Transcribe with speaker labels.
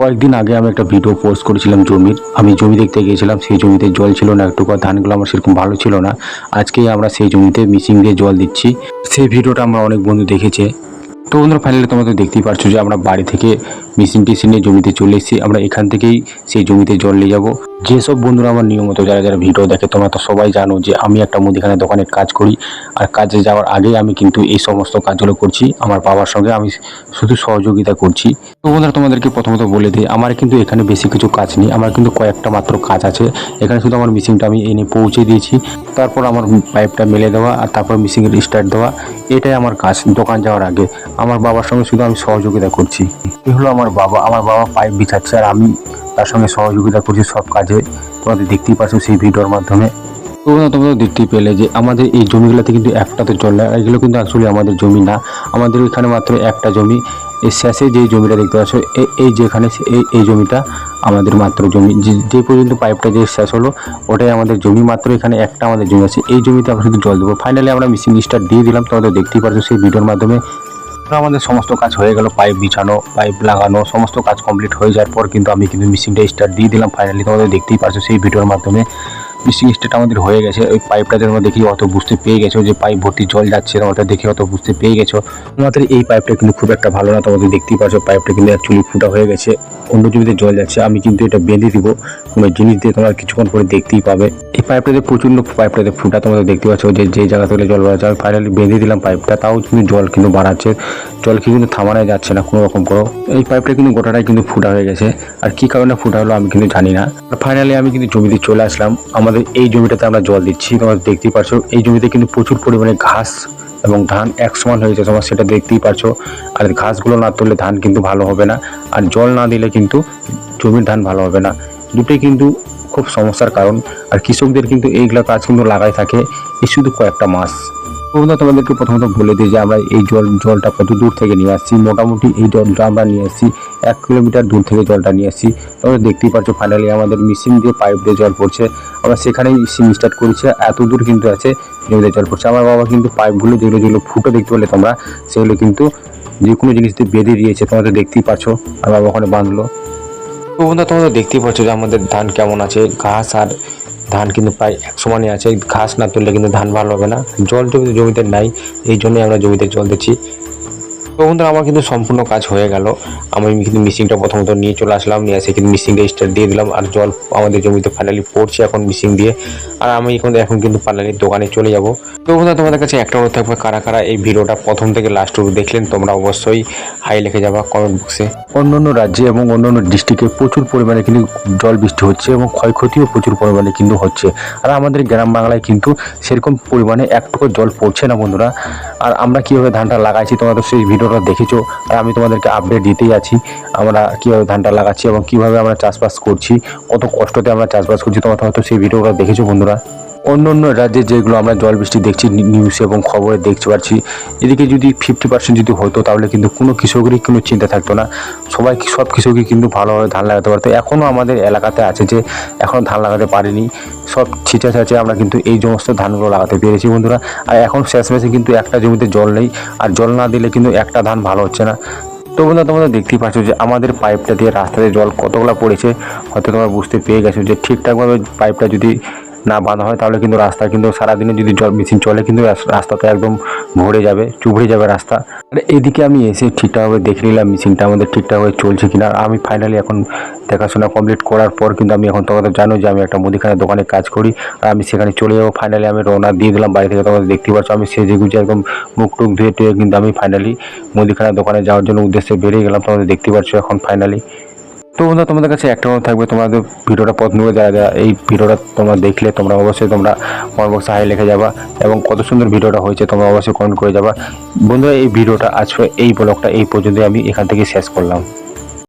Speaker 1: কয়েকদিন আগে আমি একটা ভিডিও পোস্ট করেছিলাম জমির। আমি জমি দেখতে গিয়েছিলাম, সেই জমিতে জল ছিল না একটু ধানগুলো আমার সেরকম ভালো ছিল না। আজকেই আমরা সেই জমিতে মিশিং দিয়ে জল দিচ্ছি। সেই ভিডিওটা আমার অনেক বন্ধু দেখেছে। তো বন্ধুরা ফাইনালি তোমরা তো দেখতেই পারছ যে আমরা বাড়ি থেকে মেশিন টেশিন জমিতে চলে এসেছি আমরা এখান থেকেই সেই জমিতে জল নিয়ে যাব। যেসব বন্ধুরা আমার নিয়মিত যারা যারা ভিডিও দেখে, তোমরা তো সবাই জানো যে আমি একটা মুদিখানা দোকানে কাজ করি। আর কাজে যাওয়ার আগে আমি কিন্তু এই সমস্ত কাজগুলো করছি। আমার বাবার সঙ্গে আমি শুধু সহযোগিতা করছি। তো বন্ধুরা, তোমাদেরকে প্রথমত বলে দিই, আমার কিন্তু এখানে বেশি কিছু কাজ নেই। আমার কিন্তু কয়েকটা মাত্র কাজ আছে। এখানে শুধু আমার মেশিনটা আমি এনে পৌঁছে দিয়েছি। তারপর আমার পাইপটা মেলে দেওয়া আর তারপর মেশিনের স্টার্ট দেওয়া। এটাই আমার কাজ দোকান যাওয়ার আগে। আমার বাবার সঙ্গে শুধু আমি সহযোগিতা করছি। এ হলো আমার বাবা, আমার বাবা পাইপ বিছাচ্ছে আর আমি তার সঙ্গে সহযোগিতা করছি সব কাজে। তোমাদের দেখতেই পাচ্ছ সেই ভিডিওর মাধ্যমে। তোমরা তোমরা দেখতেই পেলে যে আমাদের এই জমিগুলোতে কিন্তু একটা তো জল না এগুলো কিন্তু অ্যাকচুয়ালি আমাদের জমি না। আমাদের এখানে মাত্র একটা জমি। এই শেষে যে জমিটা দেখতে পাচ্ছ এই যেখানে এই এই জমিটা আমাদের মাত্র জমি। যে- পর্যন্ত পাইপটা যে শেষ হলো, ওটাই আমাদের জমি। মাত্র এখানে একটা আমাদের জমি আছে। এই জমিতে আমরা শুধু জল দেবো। ফাইনালি আমরা মেশিন স্টার্ট দিয়ে দিলাম। তোমাদের দেখতেই পাচ্ছ সেই ভিডিওর মাধ্যমে আমাদের সমস্ত কাজ হয়ে গেল পাইপ বিছানো পাইপ লাগানো, সমস্ত কাজ কমপ্লিট হয়ে যাওয়ার পর কিন্তু আমি কিন্তু মেশিনটা স্টার্ট দিয়ে দিলাম ফাইনালি তোমাদের দেখতেই পারছ সেই ভিডিওর মাধ্যমে। মেশিন স্টার্ট আমাদের হয়ে গেছে। ওই পাইপটাতে তোমরা দেখি, অত বুঝতে পেয়ে গেছো যে পাইপ ভর্তি জল যাচ্ছে তোমরা দেখে অত বুঝতে পেয়ে গেছো। আমাদের এই পাইপটা কিন্তু খুব একটা ভালো না, তোমাদের দেখতেই পাচ্ছ পাইপটা কিন্তু অ্যাকচুয়ালি ফুটা হয়ে গেছে। অন্য জমিতে জল যাচ্ছে, আমি কিন্তু এটা বেঁধে দিব। কোনো জিনিস দিয়ে তোমরা কিছুক্ষণ পরে দেখতেই পাবে। এই পাইপটাতে প্রচণ্ড পাইপটাতে ফুটা তোমাদের দেখতে পাচ্ছ যে যে জায়গা থেকে জল বাড়াচ্ছে আমি ফাইনালি বেঁধে দিলাম পাইপটা তাও কিন্তু জল কিন্তু বাড়াচ্ছে। জল কিন্তু থামানো যাচ্ছে না কোনো রকম করো এই পাইপটা কিন্তু গোটাটাই কিন্তু ফুটা হয়ে গেছে। আর কি কারণে ফুটা হলো আমি কিন্তু জানি না। ফাইনালি আমি কিন্তু জমিতে চলে আসলাম। আমাদের এই জমিটাতে আমরা জল দিচ্ছি। তোমরা দেখতেই পারছ, এই জমিতে কিন্তু প্রচুর পরিমাণে ঘাস এবং ধান এক সমান হয়েছে। তোমার সেটা দেখতেই পারছ। আর ঘাসগুলো না তুললে ধান কিন্তু ভালো হবে না। আর জল না দিলে কিন্তু জমির ধান ভালো হবে না। দুটোই কিন্তু খুব সমস্যার কারণ। আর কৃষকদের কিন্তু এইগুলো কাজ কিন্তু লাগাই থাকে। এই শুধু কয়েকটা মাস। বন্ধুরা তোমাদেরকে প্রথমত বলে দিই যে আমরা এই জল, জলটা কত দূর থেকে নিয়ে আসছি। মোটামুটি এই জলটা আমরা নিয়ে আসছি, এক কিলোমিটার দূর থেকে জলটা নিয়ে আসছি। তোমরা দেখতেই পাচ্ছ ফাইনালি আমাদের মেশিন দিয়ে পাইপ দিয়ে জল পড়ছে। আমরা সেখানেই সিম স্টার্ট করেছি এত দূর কিন্তু আছে জমিতে জল পড়ছে। আমার বাবা কিন্তু পাইপগুলো যেগুলো যেগুলো ফুটো দেখতে পেলে তোমরা, সেগুলো কিন্তু যে কোনো জিনিস দিয়ে বেঁধে দিয়েছে। তোমাদের দেখতেই পাচ্ছ, আমার বাবা ওখানে বাঁধলো। তো বন্ধুরা তোমরা দেখতেই পাচ্ছ যে আমাদের ধান কেমন আছে, ঘাস আর ধান কিন্তু প্রায় এক সমানই আছে, ঘাস না তুললে কিন্তু ধান ভালো হবে না। জল জমিতে জমিতে নাই, এই জন্যই আমরা জমিতে জল দিচ্ছি। তো বন্ধুরা, আমার কিন্তু সম্পূর্ণ কাজ হয়ে গেল। আমি কিন্তু মিশিংটা প্রথমত নিয়ে চলে আসলাম, নিয়ে এসে কিন্তু মিশিংটা স্টার্ট দিয়ে দিলাম আর জল আমাদের জমিতে ফাইনালি পড়ছে এখন মিশিং দিয়ে। আর আমি এখন এখন কিন্তু ফাইনালি দোকানে চলে যাব। তো বন্ধুরা, তোমাদের কাছে একটা অনুরোধ থাকবে, কারা কারা এই ভিডিওটা প্রথম থেকে লাস্ট অব্দি দেখলেন, তোমরা অবশ্যই হাই লিখে যাবা কমেন্ট বক্সে অন্য অন্য রাজ্যে এবং অন্য অন্য ডিস্ট্রিক্টে প্রচুর পরিমাণে কিন্তু জল বৃষ্টি হচ্ছে এবং ক্ষয়ক্ষতিও প্রচুর পরিমাণে কিন্তু হচ্ছে। আর আমাদের গ্রাম বাংলায় কিন্তু সেরকম পরিমাণে একটুকু জল পড়ছে না বন্ধুরা। আর আমরা কীভাবে ধানটা লাগাইছি তোমরা তো সেই ভিডিওটা দেখেছ, আর আমি তোমাদেরকে আপডেট দিতেই আছি, আমরা কীভাবে ধানটা লাগাচ্ছি এবং কীভাবে আমরা চাষবাস করছি, কত কষ্টতে আমরা চাষবাস করছি, তোমরা হয়তো সেই ভিডিওটা দেখেছ বন্ধুরা। অন্য অন্য রাজ্যে যেগুলো আমরা জল বৃষ্টি দেখছি নিউজে এবং খবরে দেখতে পাচ্ছি এদিকে যদি ফিফটি পার্সেন্ট যদি হতো, তাহলে কিন্তু কোনো কৃষকেরই কোনো চিন্তা থাকতো না। সবাই সব কৃষকই কিন্তু ভালোভাবে ধান লাগাতে পারতো। এখনও আমাদের এলাকাতে আছে যে এখনও ধান লাগাতে পারিনি। সব ছিটে ছাচে আমরা কিন্তু এই সমস্ত ধানগুলো লাগাতে পেরেছি বন্ধুরা। আর এখন শেষমেশে কিন্তু একটা জমিতে জল নেই। আর জল না দিলে কিন্তু একটা ধান ভালো হচ্ছে না। তো বন্ধুরা, তোমরা দেখতেই পাচ্ছ যে, আমাদের পাইপটা দিয়ে রাস্তাতে জল কতগুলো পড়েছে। হয়তো তোমরা বুঝতে পেরে গেছো যে, ঠিকঠাকভাবে পাইপটা যদি না বাঁধা হয়, তাহলে কিন্তু রাস্তা কিন্তু সারাদিনে যদি জল মেশিন চলে কিন্তু রাস- রাস্তাতে একদম ভরে যাবে, চুবড়ে যাবে রাস্তা। আর এদিকে আমি এসে ঠিকঠাকভাবে দেখে নিলাম মেশিনটা আমাদের ঠিকঠাকভাবে চলছে কিনা। আমি ফাইনালি এখন দেখাশোনা কমপ্লিট করার পর কিন্তু আমি এখন তোমাদের জানো যে আমি একটা মুদিখানা দোকানে কাজ করি। আর আমি সেখানে চলে যাব। ফাইনালি আমি রওনা দিয়ে দিলাম। বাড়ি থেকে তোমাদের দেখতে পাচ্ছ, আমি সেজে গুজে একদম মুখ টুক ধুয়ে টুয়ে কিন্তু আমি ফাইনালি মুদিখানা দোকানে যাওয়ার জন্য উদ্দেশ্যে বেরিয়ে গেলাম। তোমাদের দেখতে পাচ্ছ এখন ফাইনালি তো বন্ধুরা, তোমাদের কাছে একটা অনুরোধ থাকবে তোমাদের ভিডিওটা পছন্দ করে যারা যারা এই ভিডিওটা তোমরা দেখলে, তোমরা অবশ্যই তোমরা কমেন্ট বক্সে হাই লিখে যাবা এবং কত সুন্দর ভিডিওটা হয়েছে, তোমরা অবশ্যই কমেন্ট করে যাবা। বন্ধুরা, এই ভিডিওটা আজকে এই ব্লগটা এই পর্যন্ত আমি এখান থেকে শেষ করলাম।